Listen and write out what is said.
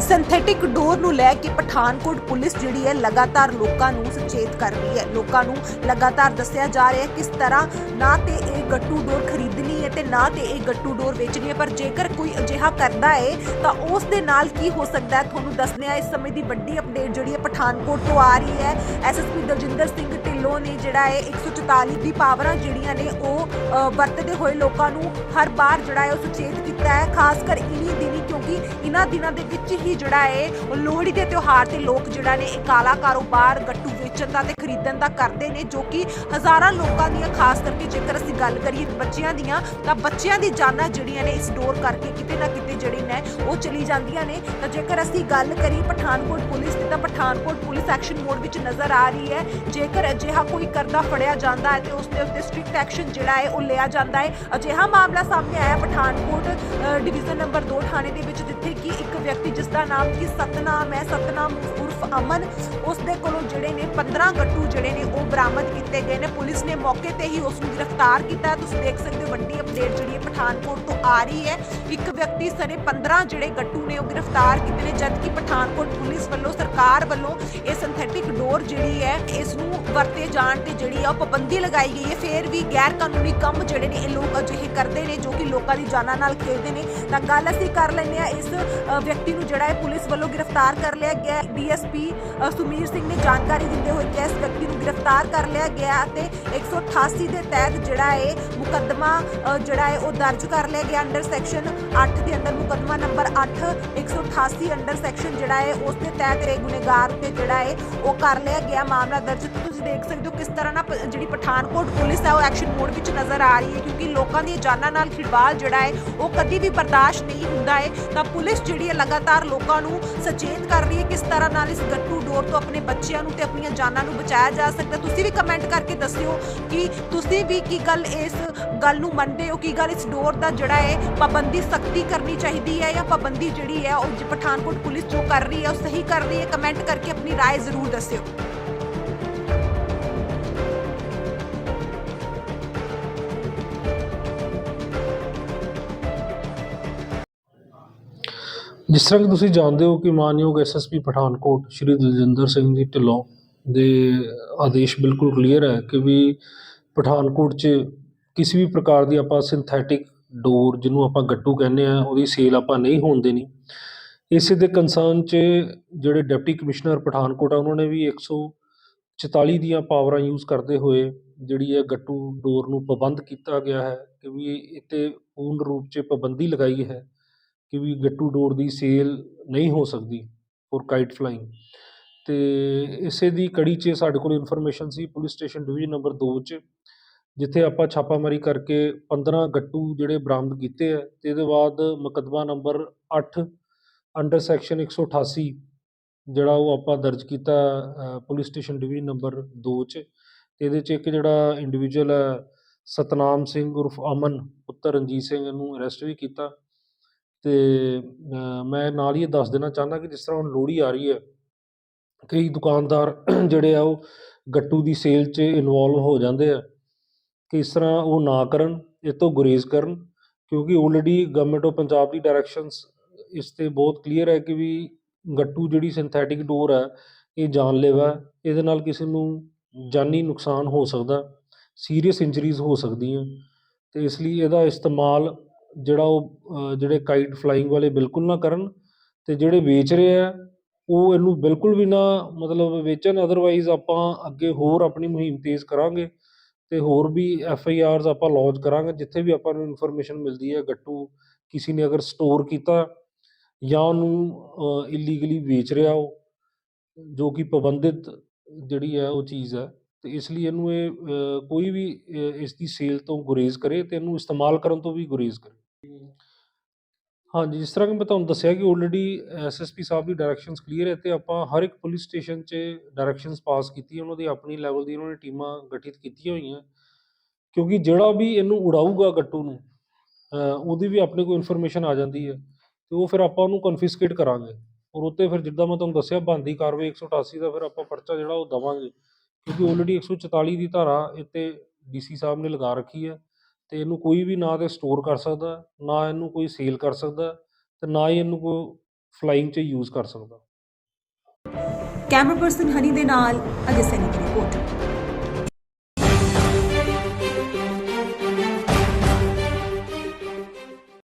Synthetic ਡੋਰ ਨੂੰ ਲੈ ਕੇ Pathankot police ਜਿਹੜੀ ਹੈ ਲਗਾਤਾਰ ਲੋਕਾਂ ਨੂੰ ਸੁਚੇਤ ਕਰ ਰਹੀ ਹੈ। ਲੋਕਾਂ ਨੂੰ ਲਗਾਤਾਰ ਦੱਸਿਆ ਜਾ ਰਿਹਾ ਹੈ ਕਿਸ ਤਰ੍ਹਾਂ ਨਾ ਤੇ ਇਹ ਗੱਟੂ ਡੋਰ ਖਰੀਦਣੀ ਹੈ ਤੇ ਨਾ ਤੇ ਇਹ ਗੱਟੂ ਡੋਰ ਵੇਚਣੀ ਹੈ। ਪਰ ਜੇਕਰ ਕੋਈ ਅਜਿਹਾ ਕਰਦਾ ਹੈ, ਤਾਂ ਉਸ ਦੇ ਨਾਲ ਕੀ ਹੋ ਸਕਦਾ ਹੈ? ਤੁਹਾਨੂੰ ਦੱਸਦੇ ਹਾਂ, ਇਸ ਸਮੇਂ ਦੀ ਵੱਡੀ ਅਪਡੇਟ ਜਿਹੜੀ ਹੈ ਪਠਾਨਕੋਟ ਤੋਂ ਆ ਰਹੀ ਹੈ। ਐਸਐਸਪੀ ਦਲਜਿੰਦਰ ਸਿੰਘ ਢਿੱਲੋਂ ਨੇ ਜਿਹੜਾ ਹੈ 144 ਦੀ ਪਾਵਰਾਂ ਜਿਹੜੀਆਂ ਨੇ ਉਹ ਵਰਤਦੇ ਹੋਏ ਲੋਕਾਂ ਨੂੰ ਹਰ ਵਾਰ ਜਿਹੜਾ ਹੈ ਉਹ ਸੁਚੇਤ ਕੀਤਾ ਹੈ। ਖਾਸ ਕਰ ਇਨੀ ਦਿਨੀ, ਕਿਉਂਕਿ ਇਹਨਾਂ ਦਿਨਾਂ ਦੇ ਵਿੱਚ ਹੀ ਜਿਹੜਾ ਹੈ ਉਹ ਲੋਹੜੀ ਦੇ ਤਿਉਹਾਰ ਤੇ ਲੋਕ ਜਿਹੜਾ ਨੇ ਇਹ ਕਾਲਾ ਕਾਰੋਬਾਰ, ਗੱਟੂ ਵੇਚਣ ਦਾ ਤੇ ਖਰੀਦਣ ਦਾ ਕਰਦੇ ਨੇ, ਜੋ ਕਿ ਹਜ਼ਾਰਾਂ ਲੋਕਾਂ ਦੀਆਂ, ਖਾਸ ਕਰਕੇ ਜੇਕਰ ਅਸੀਂ ਗੱਲ ਕਰੀਏ ਬੱਚਿਆਂ ਦੀਆਂ, ਤਾਂ ਬੱਚਿਆਂ ਦੀ ਜਾਨਾਂ ਜਿਹੜੀਆਂ ਨੇ ਇਸ ਡੋਰ ਕਰਕੇ ਕਿਤੇ ਨਾ ਕਿਤੇ ਜਿਹੜੀ ਨੇ, ਉਹ ਚਲੀ ਜਾਂਦੀਆਂ ਨੇ। ਤਾਂ ਜੇਕਰ ਅਸੀਂ ਗੱਲ ਕਰੀਏ ਪਠਾਨਕੋਟ ਪੁਲਿਸ ਦੀ, ਤਾਂ ਪਠਾਨਕੋਟ ਪੁਲਿਸ ਐਕਸ਼ਨ ਮੋਡ ਵਿੱਚ ਨਜ਼ਰ ਆ ਰਹੀ ਹੈ। ਜੇਕਰ ਅਜਿਹਾ ਕੋਈ ਕਰਦਾ ਫੜਿਆ ਜਾਂਦਾ ਹੈ ਤੇ ਉਸ ਦੇ ਉੱਤੇ ਸਟ੍ਰਿਕਟ ਐਕਸ਼ਨ ਜਿਹੜਾ ਹੈ, ਉਹ ਲਿਆ ਜਾਂਦਾ ਹੈ। ਅਜਿਹਾ ਮਾਮਲਾ ਸਾਹਮਣੇ ਆਇਆ ਪਠਾਨਕੋਟ ਡਿਵੀਜ਼ਨ ਨੰਬਰ 2 ਥਾਣੇ ਦੇ ਵਿੱਚ ਜਿੱਥੇ ਕਿ ਇੱਕ ਵਿਅਕਤੀ ਜਿਸ ਦਾ ਨਾਮ ਕਿ ਸਤਨਾਮ ਹੈ, ਸਤਨਾਮ ਉਰਫ ਅਮਨ ਉਸ ਦੇ ਕੋਲੋਂ ਜਿਹੜੇ ਨੇ 15 ਗੱਟੂ ਜਿਹੜੇ ਨੇ ਉਹ ਬਰਾਮਦ ਕੀਤੇ ਗਏ ਨੇ। ਪੁਲਿਸ ਨੇ ਮੌਕੇ ਤੇ ਹੀ ਉਸ ਨੂੰ ਗ੍ਰਿਫਤਾਰ ਕੀਤਾ ਤੁਸੀਂ ਦੇਖ ਸਕਦੇ ਹੋ ਵੱਡੀ ਅਪਡੇਟ ਜਿਹੜੀ ਹੈ ਪਠਾਨਕੋਟ ਤੋਂ ਆ ਰਹੀ ਹੈ। ਇੱਕ ਵਿਅਕਤੀ ਸਣੇ 15 ਜਿਹੜੇ ਗੱਟੂ ਨੇ ਉਹ ਗ੍ਰਿਫਤਾਰ ਕੀਤੇ ਨੇ, ਜਦਕਿ ਪਠਾਨਕੋਟ ਪੁਲਿਸ ਵੱਲੋਂ ਸਰਕਾਰ ਵੱਲੋਂ ਇਹ ਸਿੰਥੈਟਿਕ ਡੋਰ ਜਿਹੜੀ ਹੈ ਇਸ ਨੂੰ ਵਰਤੇ ਜਾਣ ਤੇ ਜਿਹੜੀ ਆ ਉਹ ਪਾਬੰਦੀ ਲਗਾਈ ਗਈ ਹੈ। ਫਿਰ ਵੀ ਗੈਰ ਕਾਨੂੰਨੀ ਕੰਮ ਜਿਹੜੇ ਨੇ, ਇਹ ਲੋਕ ਅਜਿਹੇ ਕਰਦੇ ਨੇ ਜੋ ਕਿ ਲੋਕਾਂ ਦੀ ਜਾਨਾਂ ਨਾਲ ਖੇਡਦੇ ਨੇ। ਤਾਂ ਗੱਲ ਅਸੀਂ ਕਰ ਲੈਂਦੇ ਆ ਇਸ ਵਿਅਕਤੀ ਨੂੰ ਜਿਹੜਾ ਹੈ ਪੁਲਿਸ ਵੱਲੋਂ ਗ੍ਰਿਫਤਾਰ ਕਰ ਲਿਆ ਗਿਆ ਡੀਐਸਪੀ ਸੁਮੀਰ ਸਿੰਘ ਨੇ ਜਾਣਕਾਰੀ ਦਿੰਦੇ ਹੋਏ ਕਿਹਾ, ਇਸ ਵਿਅਕਤੀ ਨੂੰ ਗ੍ਰਿਫਤਾਰ ਕਰ ਲਿਆ ਗਿਆ ਅਤੇ 188 ਦੇ ਤਹਿਤ ਜਿਹੜਾ ਹੈ ਮੁਕੱਦਮਾ ਜਿਹੜਾ ਹੈ ਉਹ ਦਰਜ ਕਰ ਲਿਆ ਗਿਆ ਅੰਡਰ ਸੈਕਸ਼ਨ 8 ਦੇ ਅੰਦਰ ਮੁਕੱਦਮਾ ਨੰਬਰ 8 188 ਅੰਡਰ ਸੈਕਸ਼ਨ ਜਿਹੜਾ ਹੈ ਉਸ ਦੇ ਤਹਿਤ ਇਹ ਗੁਨੇਗਾਰ 'ਤੇ ਜਿਹੜਾ ਹੈ ਉਹ ਕਰ ਲਿਆ ਗਿਆ ਮਾਮਲਾ ਦਰਜ। ਤੁਸੀਂ ਦੇਖ ਸਕਦੇ ਹੋ ਕਿਸ ਤਰ੍ਹਾਂ ਨਾਲ ਪ- ਜਿਹੜੀ ਪਠਾਨਕੋਟ ਪੁਲਿਸ ਹੈ, ਉਹ ਐਕਸ਼ਨ ਮੋਡ ਵਿੱਚ ਨਜ਼ਰ ਆ ਰਹੀ ਹੈ, ਕਿਉਂਕਿ ਲੋਕਾਂ ਦੀਆਂ ਜਾਨਾਂ ਨਾਲ ਖਿਲਵਾੜ ਜਿਹੜਾ ਹੈ, ਉਹ ਕਦੀ ਵੀ ਬਰਦਾਸ਼ਤ ਨਹੀਂ ਹੁੰਦਾ ਹੈ। ਤਾਂ ਪੁਲਿਸ ਜਿਹੜੀ ਹੈ, ਲਗਾਤਾਰ ਲੋਕਾਂ ਨੂੰ ਸੁਚੇਤ ਕਰ ਰਹੀ ਹੈ ਕਿਸ ਤਰ੍ਹਾਂ ਨਾਲ ਇਸ ਗੱਟੂ ਡੋਰ ਤੋਂ ਆਪਣੇ ਬੱਚਿਆਂ ਨੂੰ ਤੇ ਆਪਣੀਆਂ ਜਾਨਾਂ ਨੂੰ ਬਚਾਇਆ ਜਾ ਸਕਦਾ ਤੁਸੀਂ ਵੀ ਕਮੈਂਟ ਕਰਕੇ ਦੱਸਿਓ ਕਿ ਤੁਸੀਂ ਵੀ ਕੀ ਗੱਲ ਇਸ ਗੱਲ ਨੂੰ ਮੰਨਦੇ ਹੋ, ਕੀ ਗੱਲ ਇਸ ਡੋਰ ਦਾ ਜਿਹੜਾ ਹੈ, ਪਾਬੰਦੀ ਸਖਤੀ ਕਰਨੀ ਚਾਹੀਦੀ ਹੈ ਜਾਂ ਪਾਬੰਦੀ ਜਿਹੜੀ ਹੈ, ਉਹ ਪਠਾਨਕੋਟ ਪੁਲਿਸ ਜੋ ਕਰ ਰਹੀ ਹੈ, ਉਹ ਸਹੀ ਕਰ ਰਹੀ ਹੈ। ਕਮੈਂਟ ਕਰਕੇ ਆਪਣੀ رائے ਜ਼ਰੂਰ ਦੱਸਿਓ ਜਿਸ ਤਰ੍ਹਾਂ ਕਿ ਤੁਸੀਂ ਜਾਣਦੇ ਹੋ ਕਿ ਮਾਨਯੋਗ ਐਸਐਸਪੀ ਪਠਾਨਕੋਟ ਸ਼੍ਰੀ ਦਲਜਿੰਦਰ ਸਿੰਘ ਜੀ ਢਿੱਲੋਂ ਦੇ ਆਦੇਸ਼ ਬਿਲਕੁਲ ਕਲੀਅਰ ਹੈ ਕਿ ਵੀ ਪਠਾਨਕੋਟ 'ਚ ਕਿਸੇ ਵੀ ਪ੍ਰਕਾਰ ਦੀ ਆਪਾਂ ਸਿੰਥੈਟਿਕ ਡੋਰ ਜਿਹਨੂੰ ਆਪਾਂ ਗੱਟੂ ਕਹਿੰਦੇ ਆ ਉਹਦੀ ਸੇਲ ਆਪਾਂ ਨਹੀਂ ਹੋਣ ਦੇਣੀ ਇਸੇ ਦੇ ਕੰਸਰਨ 'ਚ ਜਿਹੜੇ ਡਿਪਟੀ ਕਮਿਸ਼ਨਰ ਪਠਾਨਕੋਟ ਆ, ਉਹਨਾਂ ਨੇ ਵੀ 144 ਦੀਆਂ ਪਾਵਰਾਂ ਯੂਜ਼ ਕਰਦੇ ਹੋਏ ਜਿਹੜੀ ਹੈ ਗੱਟੂ ਡੋਰ ਨੂੰ ਪਾਬੰਦ ਕੀਤਾ ਗਿਆ ਹੈ ਕਿ ਵੀ ਇਹ 'ਤੇ ਪੂਰਨ ਰੂਪ 'ਚ ਪਾਬੰਦੀ ਲਗਾਈ ਹੈ ਕਿ ਵੀ ਗੱਟੂ ਡੋਰ ਦੀ ਸੇਲ ਨਹੀਂ ਹੋ ਸਕਦੀ ਫੋਰ ਕਾਈਟ ਫਲਾਈਂਗ ਅਤੇ ਇਸੇ ਦੀ ਕੜੀ 'ਚ ਸਾਡੇ ਕੋਲ ਇਨਫੋਰਮੇਸ਼ਨ ਸੀ ਪੁਲਿਸ ਸਟੇਸ਼ਨ ਡਿਵੀਜ਼ਨ ਨੰਬਰ 2 'ਚ, ਜਿੱਥੇ ਆਪਾਂ ਛਾਪਾਮਾਰੀ ਕਰਕੇ 15 ਗੱਟੂ ਜਿਹੜੇ ਬਰਾਮਦ ਕੀਤੇ ਆ, ਤੇ ਇਹਦੇ ਬਾਅਦ ਮੁਕੱਦਮਾ ਨੰਬਰ 8 ਅੰਡਰ ਸੈਕਸ਼ਨ 188 ਜਿਹੜਾ ਉਹ ਆਪਾਂ ਦਰਜ ਕੀਤਾ ਪੁਲਿਸ ਸਟੇਸ਼ਨ ਡਿਵੀਜ਼ਨ ਨੰਬਰ 2 'ਚ, ਤੇ ਇਹਦੇ 'ਚ ਇੱਕ ਜਿਹੜਾ ਇੰਡੀਵਿਜੂਅਲ ਹੈ, ਸਤਨਾਮ ਸਿੰਘ ਉਰਫ ਅਮਨ, ਪੁੱਤਰ ਰਣਜੀਤ ਸਿੰਘ ਨੂੰ ਅਰੈਸਟ ਵੀ ਕੀਤਾ। ਤੇ ਮੈਂ ਨਾਲ ਹੀ ਇਹ ਦੱਸ ਦੇਣਾ ਚਾਹੁੰਦਾ ਕਿ ਜਿਸ ਤਰ੍ਹਾਂ ਹੁਣ ਲੋਹੜੀ ਆ ਰਹੀ ਹੈ, ਕਈ ਦੁਕਾਨਦਾਰ ਜਿਹੜੇ ਆ, ਉਹ ਗੱਟੂ ਦੀ ਸੇਲ 'ਚ ਇਨਵੋਲਵ ਹੋ ਜਾਂਦੇ ਆ, ਕਿ ਇਸ ਤਰ੍ਹਾਂ ਉਹ ਨਾ ਕਰਨ, ਇਹ ਤੋਂ ਗੁਰੇਜ਼ ਕਰਨ, ਕਿਉਂਕਿ ਆਲਰੇਡੀ ਗਵਰਨਮੈਂਟ ਆਫ ਪੰਜਾਬ ਦੀ ਡਾਇਰੈਕਸ਼ਨਸ ਇਸ ਤੇ ਬਹੁਤ ਕਲੀਅਰ ਹੈ ਕਿ ਵੀ ਗੱਟੂ ਜਿਹੜੀ ਸਿੰਥੈਟਿਕ ਡੋਰ ਹੈ, ਇਹ ਜਾਨਲੇਵਾ ਇਹਦੇ ਨਾਲ ਕਿਸੇ ਨੂੰ ਜਾਨੀ ਨੁਕਸਾਨ ਹੋ ਸਕਦਾ ਸੀਰੀਅਸ ਇੰਜਰੀਜ਼ ਹੋ ਸਕਦੀਆਂ ਅਤੇ ਇਸ ਲਈ ਇਹਦਾ ਇਸਤੇਮਾਲ ਜਿਹੜਾ ਉਹ ਜਿਹੜੇ ਕਾਈਟ ਫਲਾਈਂਗ ਵਾਲੇ ਬਿਲਕੁਲ ਨਾ ਕਰਨ ਅਤੇ ਜਿਹੜੇ ਵੇਚ ਰਹੇ ਆ, ਉਹ ਇਹਨੂੰ ਬਿਲਕੁਲ ਵੀ ਨਾ ਮਤਲਬ ਵੇਚਣ ਅਦਰਵਾਈਜ਼ ਆਪਾਂ ਅੱਗੇ ਹੋਰ ਆਪਣੀ ਮੁਹਿੰਮ ਤੇਜ਼ ਕਰਾਂਗੇ ਅਤੇ ਹੋਰ ਵੀ ਐਫ ਆਈ ਆਰਸ ਆਪਾਂ ਲੌਂਚ ਕਰਾਂਗੇ, ਜਿੱਥੇ ਵੀ ਆਪਾਂ ਨੂੰ ਇਨਫੋਰਮੇਸ਼ਨ ਮਿਲਦੀ ਹੈ ਗੱਟੂ, ਕਿਸੇ ਨੇ ਅਗਰ ਸਟੋਰ ਕੀਤਾ ਜਾਂ ਉਹਨੂੰ ਇਲੀਗਲੀ ਵੇਚ ਰਿਹਾ ਉਹ, ਜੋ ਕਿ ਪਾਬੰਦਿਤ ਜਿਹੜੀ ਹੈ ਉਹ ਚੀਜ਼ ਹੈ ਅਤੇ ਇਸ ਲਈ ਇਹਨੂੰ ਇਹ ਕੋਈ ਵੀ ਇਸ ਦੀ ਸੇਲ ਤੋਂ ਗੁਰੇਜ਼ ਕਰੇ ਅਤੇ ਇਹਨੂੰ ਇਸਤੇਮਾਲ ਕਰਨ ਤੋਂ ਵੀ ਗੁਰੇਜ਼ ਕਰੇ। ਹਾਂਜੀ, ਜਿਸ ਤਰ੍ਹਾਂ ਕਿ ਮੈਂ ਤੁਹਾਨੂੰ ਦੱਸਿਆ ਕਿ ਆਲਰੇਡੀ ਐਸਐਸਪੀ ਸਾਹਿਬ ਦੀ ਡਾਇਰੈਕਸ਼ਨਸ ਕਲੀਅਰ ਹੈ ਅਤੇ ਆਪਾਂ ਹਰ ਇੱਕ ਪੁਲਿਸ ਸਟੇਸ਼ਨ 'ਚ ਡਾਇਰੈਕਸ਼ਨਸ ਪਾਸ ਕੀਤੀ ਉਹਨਾਂ ਦੀ ਆਪਣੀ ਲੈਵਲ ਦੀ ਉਹਨਾਂ ਨੇ ਟੀਮਾਂ ਗਠਿਤ ਕੀਤੀਆਂ ਹੋਈਆਂ। ਕਿਉਂਕਿ ਜਿਹੜਾ ਵੀ ਇਹਨੂੰ ਉਡਾਊਗਾ ਗੱਟੂ ਨੂੰ ਉਹਦੀ ਵੀ ਆਪਣੇ ਕੋਲ ਇਨਫੋਰਮੇਸ਼ਨ ਆ ਜਾਂਦੀ ਹੈ। ਤੇ ਉਹ ਫਿਰ ਆਪਾਂ ਉਹਨੂੰ ਕਨਫਿਸਕੇਟ ਕਰਾਂਗੇ। ਔਰ ਉੱਤੇ ਫਿਰ ਜਿੱਦਾਂ ਮੈਂ ਤੁਹਾਨੂੰ ਦੱਸਿਆ, ਬਣਦੀ ਕਾਰਵਾਈ 188 ਦਾ ਫਿਰ ਆਪਾਂ ਪਰਚਾ ਜਿਹੜਾ ਉਹ ਦਵਾਂਗੇ। ਕਿਉਂਕਿ ਆਲਰੇਡੀ 144 ਦੀ ਧਾਰਾ ਇੱਥੇ ਡੀਸੀ ਸਾਹਿਬ ਨੇ ਲਗਾ ਰੱਖੀ ਹੈ ਤੇ ਇਹਨੂੰ ਕੋਈ ਵੀ ਨਾ ਤੇ ਸਟੋਰ ਕਰ ਸਕਦਾ, ਨਾ ਇਹਨੂੰ ਕੋਈ ਸੇਲ ਕਰ ਸਕਦਾ ਤੇ ਨਾ ਹੀ ਇਹਨੂੰ ਕੋਈ ਫਲਾਈਂਗ 'ਚ ਯੂਜ਼ ਕਰ ਸਕਦਾ। ਕੈਮਰਾ ਪਰਸਨ ਹਨੀ ਦੇ ਨਾਲ ਅਜੇ ਸੈਨੀ ਦੀ ਰਿਪੋਰਟ